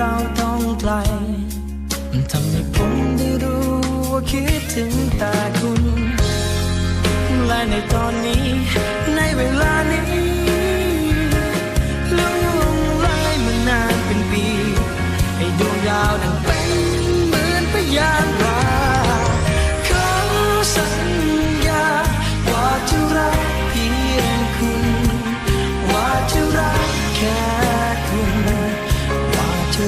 เราต้องไกลทำให้ผมได้รู้ว่าคิดถึงแต่คุณ และในตอนนี้ ในเวลานี้ล่วงเลยมานานเป็นปี ให้ดวงดาวดังเป็นเหมือนพยานเรา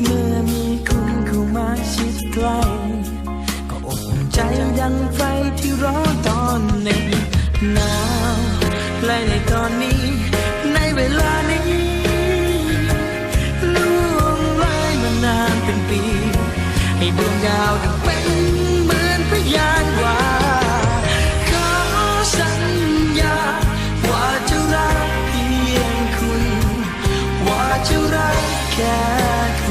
เมื่อมีคุณเข้ามาชิดใกล้ก็อบใจดังไฟที่ร้อนตอนในหนาวและในตอนนี้ ในเวลานี้ล่วงเลยมานานเป็นปี ให้ดวงดาวดังเป็นเหมือนพยานว่าขอสัญญา ว่าจะรักเพียงคุณ ว่าจะรักแค่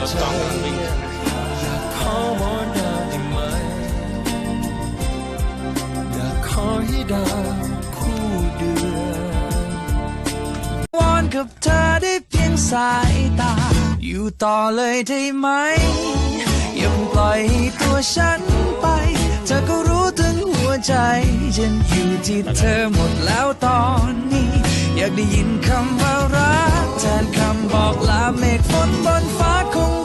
ทั้งหัวใจอยากขอวอดาวได้ไหมอยากขอให้ดาวคู่เดือนวอนกับเธอได้เพียงสายตา อยู่ต่อเลยได้ไหม อย่าเพิ่งปล่อยให้ตัวฉันไป เธอก็รู้ถึงหัวใจ ฉันอยู่ที่เธอหมดแล้วตอนนี้ อยากได้ยินคำว่ารักแทนคำบอกลาเมฆฝนบนฟ้าคง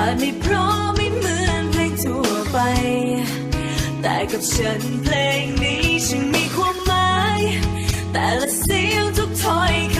อาจไม่เพราะไม่เหมือนเพลงทั่วไป แต่กับฉันเพลงนี้ฉันมีความหมาย แต่ละเสียงทุกถ้อยคำ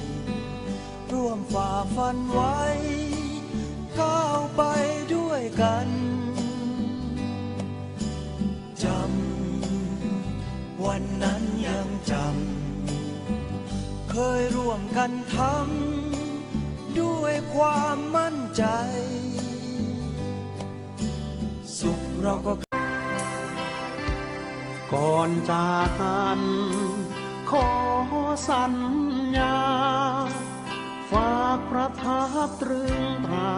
ร่วมฝ่าฟันไว้ ก้าวไปด้วยกันจำวันนั้นยังจำเคยร่วมกันทำด้วยความมั่นใจ สุขเราก็ก่อนจากกันขอสัญ ทับตรึงตรา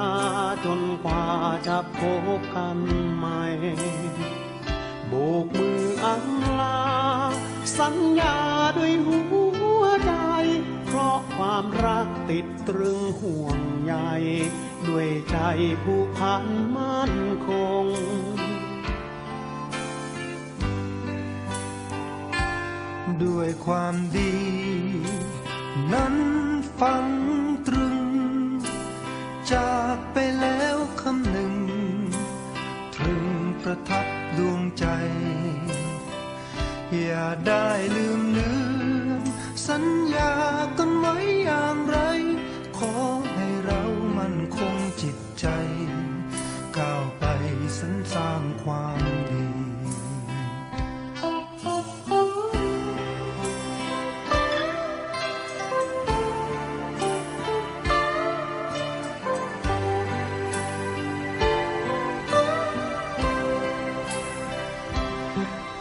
จนกว่าจะพบกันใหม่โบกมืออังลา สัญญาด้วยหัวใจ เพราะความรักติดตรึงห่วงใยด้วยใจผูกพันมั่นคงด้วยความดี นั้นฟังตรึง จากไปแล้วคำหนึ่งถึงประทับดวงใจ อย่าได้ลืมเลือนสัญญากันไว้อย่างไร ขอให้เรามันคงจิตใจ ก้าวไปสรรสร้างความดี